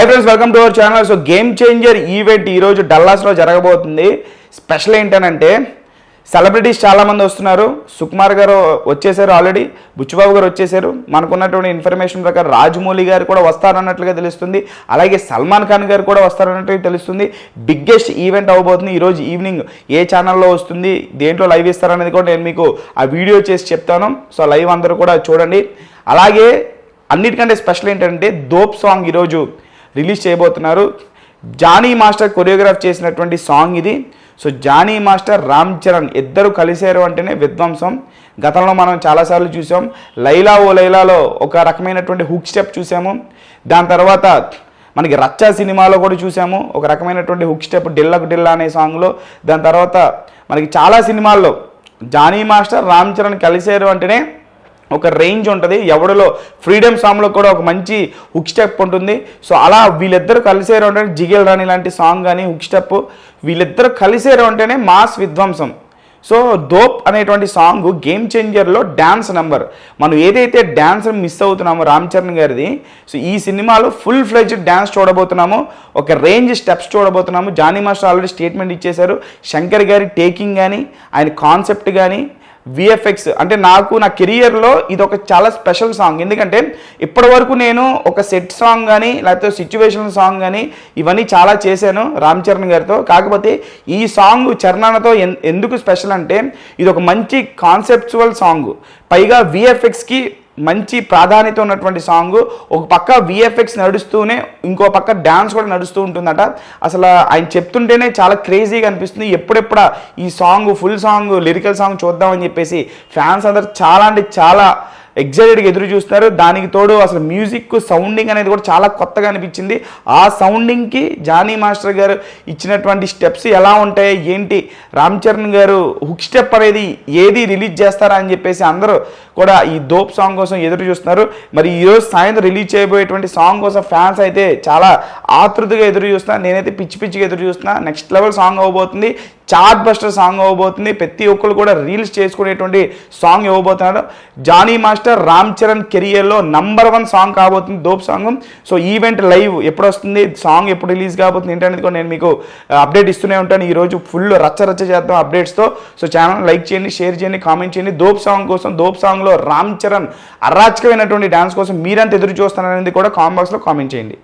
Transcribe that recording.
Hi friends welcome to our channel so game changer event ఈరోజు డల్లాస్లో జరగబోతుంది. Special ఏంటనంటే సెలబ్రిటీస్ చాలామంది వస్తున్నారు. సుకుమార్ గారు వచ్చేసారు ఆల్రెడీ బుచ్చిబాబు గారు వచ్చేసారు. మనకున్నటువంటి ఇన్ఫర్మేషన్ ప్రకారం రాజమౌళి గారు కూడా వస్తారన్నట్లుగా తెలుస్తుంది. అలాగే సల్మాన్ ఖాన్ గారు కూడా వస్తారన్నట్టుగా తెలుస్తుంది. బిగ్గెస్ట్ ఈవెంట్ అవ్వబోతుంది ఈరోజు ఈవినింగ్ ఏ ఛానల్లో వస్తుంది? దేంట్లో లైవ్ ఇస్తారనేది కూడా నేను మీకు ఆ వీడియో చేసి చెప్తాను. సో లైవ్ అందరూ కూడా చూడండి. అలాగే అన్నిటికంటే స్పెషల్ ఏంటంటే దోప్ సాంగ్ ఈరోజు రిలీజ్ చేయబోతున్నారు. జానీ మాస్టర్ కొరియోగ్రాఫ్ చేసినటువంటి సాంగ్ ఇది. సో జానీ మాస్టర్ రామ్ చరణ్ ఇద్దరు కలిశారు అంటేనే విధ్వంసం. గతంలో మనం చాలాసార్లు చూసాం. లైలా ఓ లైలాలో ఒక రకమైనటువంటి హుక్ స్టెప్ చూసాము. దాని తర్వాత మనకి రచ్చ సినిమాలో కూడా చూసాము. ఒక రకమైనటువంటి హుక్ స్టెప్ డిల్లకు డిల్లా అనే సాంగ్లో. దాని తర్వాత మనకి చాలా సినిమాల్లో జానీ మాస్టర్ రామ్ చరణ్ కలిశారు అంటేనే ఒక రేంజ్ ఉంటుంది. ఎవడలో ఫ్రీడమ్ సాంగ్లో కూడా ఒక మంచి హుక్ స్టెప్ ఉంటుంది. సో అలా వీళ్ళిద్దరు కలిసేరు అంటే జిగేల్ రాణి లాంటి సాంగ్ కానీ హుక్ స్టెప్ వీళ్ళిద్దరు కలిసేరు అంటేనే మాస్ విధ్వంసం. సో దోప్ అనేటువంటి సాంగ్ గేమ్ చేంజర్లో డ్యాన్స్ నెంబర్ మనం ఏదైతే డ్యాన్స్ మిస్ అవుతున్నామో రామ్ చరణ్ గారిది సో ఈ సినిమాలో ఫుల్ ఫ్లెజ్ డ్యాన్స్ చూడబోతున్నాము. ఒక రేంజ్ స్టెప్స్ చూడబోతున్నాము. జానీ మాస్టర్ ఆల్రెడీ స్టేట్మెంట్ ఇచ్చేశారు. శంకర్ గారి టేకింగ్ కానీ ఆయన కాన్సెప్ట్ కానీ విఎఫ్ఎక్స్ అంటే నాకు నా కెరియర్లో ఇది ఒక చాలా స్పెషల్ సాంగ్ ఎందుకంటే ఇప్పటి వరకు నేను ఒక సెట్ సాంగ్ కానీ లేకపోతే సిచ్యువేషన్ సాంగ్ కానీ ఇవన్నీ చాలా చేశాను రామ్ చరణ్ గారితో. కాకపోతే ఈ సాంగ్ చరణాలతో ఎన్- ఎందుకు స్పెషల్ అంటే ఇది ఒక మంచి కాన్సెప్చువల్ సాంగ్ పైగా విఎఫ్ఎక్స్కి మంచి ప్రాధాన్యత ఉన్నటువంటి సాంగ్. ఒక పక్క విఎఫ్ఎక్స్ నడుస్తూనే ఇంకో పక్క డ్యాన్స్ కూడా నడుస్తూ ఉంటుందట. అసలు ఆయన చెప్తుంటేనే చాలా క్రేజీగా అనిపిస్తుంది. ఎప్పుడెప్పుడా ఈ song full song lyrical song చూద్దామని చెప్పేసి ఫ్యాన్స్ అందరు చాలా అంటే చాలా ఎగ్జైటెడ్గా ఎదురు చూస్తున్నారు. దానికి తోడు అసలు మ్యూజిక్ సౌండింగ్ అనేది కూడా చాలా కొత్తగా అనిపించింది. ఆ సౌండింగ్కి జానీ మాస్టర్ గారు ఇచ్చినటువంటి స్టెప్స్ ఎలా ఉంటాయి? ఏంటి? రామ్ చరణ్ గారు హుక్ స్టెప్ అనేది ఏది రిలీజ్ చేస్తారా అని చెప్పేసి అందరూ కూడా ఈ దోప్ సాంగ్ కోసం ఎదురు చూస్తున్నారు. మరి ఈరోజు సాయంత్రం రిలీజ్ చేయబోయేటువంటి సాంగ్ కోసం ఫ్యాన్స్ అయితే చాలా ఆతృతగా ఎదురు చూస్తున్నా నేనైతే పిచ్చి పిచ్చిగా ఎదురు చూస్తున్నా. నెక్స్ట్ లెవెల్ సాంగ్ అవబోతుంది చార్ట్ బస్టర్ సాంగ్ అవ్వబోతుంది ప్రతి ఒక్కరు కూడా రీల్స్ చేసుకునేటువంటి సాంగ్ ఇవ్వబోతున్నారు. జానీ మాస్టర్ రామ్ చరణ్ కెరియర్లో నంబర్ వన్ సాంగ్ కాబోతుంది Dhop song. So event live ఎప్పుడు వస్తుంది సాంగ్ ఎప్పుడు రిలీజ్ కాబోతుంది? ఏంటనేది కూడా నేను మీకు అప్డేట్ ఇస్తూనే ఉంటాను. ఈరోజు ఫుల్ రచ్చ రచ్చ చేద్దాం అప్డేట్స్తో సో ఛానల్ లైక్ చేయండి షేర్ చేయండి కామెంట్ చేయండి. దోప్ సాంగ్ కోసం దోప్ సాంగ్లో రామ్ చరణ్ అరాచకమైనటువంటి డ్యాన్స్ కోసం మీరంత ఎదురు చూస్తారనేది కూడా కామెంట్ బాక్స్లో కామెంట్ చేయండి.